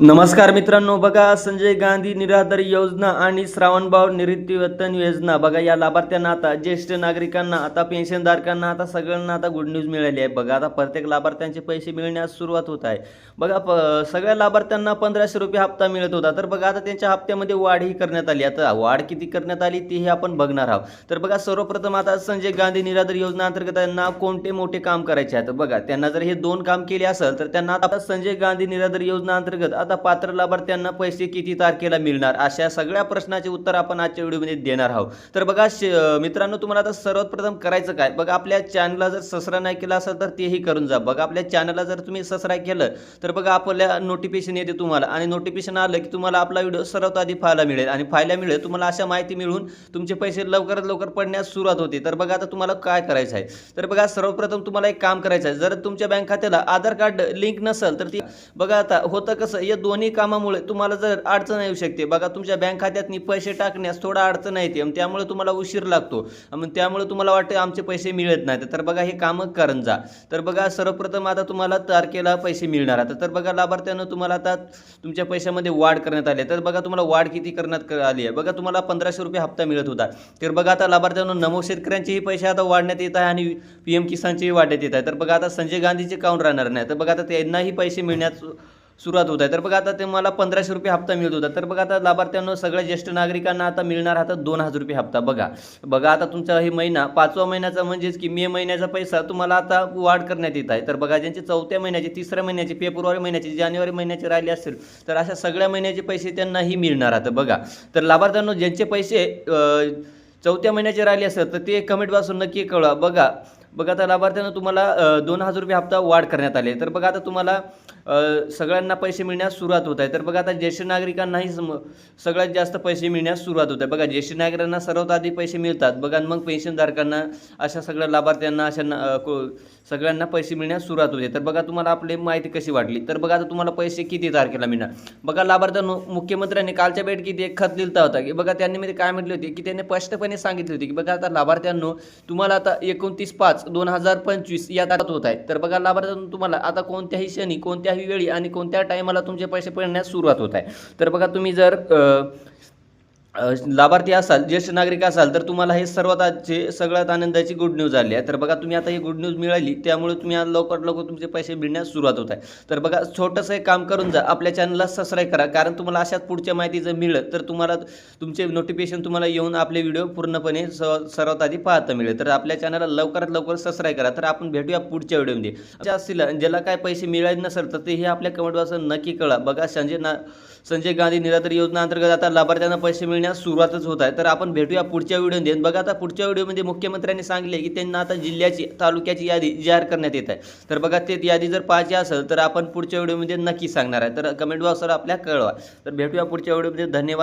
नमस्कार मित्रांनो बघा संजय गांधी निराधार योजना आणि श्रावणबाव निवृत्तीवेतन योजना. बघा या लाभार्थ्यांना आता ज्येष्ठ नागरिकांना आता पेन्शनधारकांना आता सगळ्यांना आता गुड न्यूज मिळाली आहे. बघा आता प्रत्येक लाभार्थ्यांचे पैसे मिळण्यास सुरुवात होत आहे. बघा प सगळ्या लाभार्थ्यांना पंधराशे रुपये हप्ता मिळत होता. तर बघा आता त्यांच्या हप्त्यामध्ये वाढही करण्यात आली. आता वाढ किती करण्यात आली तीही आपण बघणार आहोत. तर बघा सर्वप्रथम आता संजय गांधी निराधार योजना अंतर्गत त्यांना कोणते मोठे काम करायचे आहे? तर बघा त्यांना जर हे दोन काम केले असेल तर त्यांना आता संजय गांधी निराधार योजना अंतर्गत आता पात्र लाभार्थ्यांना पैसे किती तारखेला मिळणार? अशा सगळ्या प्रश्नाचे उत्तर आपण आजच्या व्हिडिओमध्ये देणार आहोत. तर बघा श- मित्रांनो तुम्हाला आता सर्वात प्रथम करायचं काय? बघा आपल्या चॅनलला जर सबस्क्राईब नाही केला असेल तर तेही करून जा. बघा आपल्या चॅनलला जर तुम्ही सबस्क्राईब केलं तर बघा आपल्या नोटिफिकेशन येते तुम्हाला. आणि नोटिफिकेशन आलं की तुम्हाला आपला व्हिडिओ सर्वात आधी पाहायला मिळेल. आणि पाहायला मिळेल तुम्हाला अशा माहिती मिळून तुमचे पैसे लवकरात लवकर पडण्यास सुरुवात होते. तर बघा आता तुम्हाला काय करायचं आहे? तर बघा सर्वप्रथम तुम्हाला एक काम करायचं आहे. जर तुमच्या बँक खात्याला आधार कार्ड लिंक नसेल तर ती बघा आता होतं कसं? या दोन्ही कामामुळे तुम्हाला जर अडचण येऊ शकते. बघा तुमच्या बँक खात्यातनी पैसे टाकण्यास थोडा अडचण येते. आणि त्यामुळे तुम्हाला उशीर लागतो. मग त्यामुळे तुम्हाला वाटतं आमचे पैसे मिळत नाहीत. तर बघा हे कामं करून जा. तर बघा सर्वप्रथम आता तुम्हाला तारखेला पैसे मिळणार आता. तर बघा लाभार्थ्यानं तुम्हाला आता तुमच्या पैशामध्ये वाढ करण्यात आली आहे. तर बघा तुम्हाला वाढ किती करण्यात आली आहे. बघा तुम्हाला पंधराशे रुपये हप्ता मिळत होता. तर बघा आता लाभार्थ्यांना नमो शेतकऱ्यांचेही पैसे आता वाढण्यात येत आहे आणि पी एम किसानचेही वाढण्यात येत आहे. तर बघा आता संजय गांधीचे काउंट राहणार नाही. तर बघा आता त्यांनाही पैसे मिळण्यास सुरुवात होत आहे. तर बघा आता ते मला पंधराशे रुपये हप्ता मिळत होता. तर बघा आता लाभार्थ्यांना सगळ्या ज्येष्ठ नागरिकांना आता मिळणार आता दोन हजार रुपये हप्ता. बघा बघा आता तुमचा हे महिना पाचवा महिन्याचा म्हणजेच की मे महिन्याचा पैसा तुम्हाला आता वाढ करण्यात येत आहे. तर बघा ज्यांचे चौथ्या महिन्याचे तिसऱ्या महिन्याचे फेब्रुवारी महिन्याचे जानेवारी महिन्याचे राहिले असतील तर अशा सगळ्या महिन्याचे पैसे त्यांनाही मिळणार आता. बघा तर लाभार्थ्यांना ज्यांचे पैसे चौथ्या महिन्याचे राहिले असेल तर ते कमेंट बॉक्सवर नक्की कळवा. बघा बघा आता लाभार्थ्यांना तुम्हाला दोन हजार रुपये हप्ता वाढ करण्यात आले. तर बघा आता तुम्हाला सगळ्यांना पैसे मिळण्यास सुरुवात होत आहे. तर बघा आता ज्येष्ठ नागरिकांनाही सम- सगळ्यात जास्त पैसे मिळण्यास सुरुवात होत आहे. बघा ज्येष्ठ नागरिकांना सर्वात आधी पैसे मिळतात. बघा मग पेन्शनधारकांना अशा सगळ्या लाभार्थ्यांना अशा को- सगळ्यांना पैसे मिळण्यास सुरुवात होते. तर बघा तुम्हाला आपली माहिती कशी वाटली? तर बघा आता तुम्हाला पैसे किती तारखेला मिळणार? बघा लाभार्थ्यांनो मुख्यमंत्र्यांनी कालच्या बैठकीत एक खत लिहिता होता की बघा त्यांनी मध्ये काय म्हटले होते की त्यांनी स्पष्टपणे सांगितले होते की बघा आता लाभार्थ्यांनो तुम्हाला आता एकोणतीस पाच दोन हजार पंचवीस या तारखेत होत आहे. तर बघा लाभार्थ्यातून तुम्हाला आता कोणत्याही क्षणी कोणत्याही वेळी आणि कोणत्या टायमाला तुमचे पैसे पडण्यास सुरुवात होत आहे. तर बघा तुम्ही जर अ, लाभार्थी असाल ज्येष्ठ नागरिक असाल तर तुम्हाला हे सर्वात आजचे सगळ्यात आनंदाची गुड न्यूज आली आहे. तर बघा तुम्ही आता ही गुड न्यूज मिळाली त्यामुळे तुम्ही आज लवकर लवकर तुमचे पैसे मिळण्यास सुरुवात होत आहे. तर बघा छोटंसं एक काम करून जा आपल्या चॅनलला सबस्क्राईब करा कारण तुम्हाला अशाच पुढच्या माहिती जर मिळेल तर तुम्हाला तुमचे नोटिफिकेशन तुम्हाला येऊन आपले व्हिडिओ पूर्णपणे स सर्वात आधी पाहता मिळेल. तर आपल्या चॅनलला लवकरात लवकर सबस्क्राईब करा तर आपण भेटूया पुढच्या व्हिडिओमध्ये असतील ज्याला काय पैसे मिळाले नसेल तर ते हे आपल्या कमेंट बॉक्सवर नक्की कळा बघा संजय ना संजय गांधी निराधार योजना अंतर्गत आता लाभार्थ्यांना पैसे मिळण्यास सुरुवातच होत आहे. तर आपण भेटूया पुढच्या व्हिडिओमध्ये. बघा आता पुढच्या व्हिडिओमध्ये मुख्यमंत्र्यांनी सांगितले की त्यांना आता जिल्ह्याची तालुक्याची यादी जाहीर करण्यात येत आहे. तर बघा ते यादी जर पाहायची असेल तर आपण पुढच्या व्हिडिओमध्ये नक्की सांगणार आहे. तर कमेंट बॉक्सवर आपल्या कळवा. तर भेटूया पुढच्या व्हिडिओमध्ये. धन्यवाद.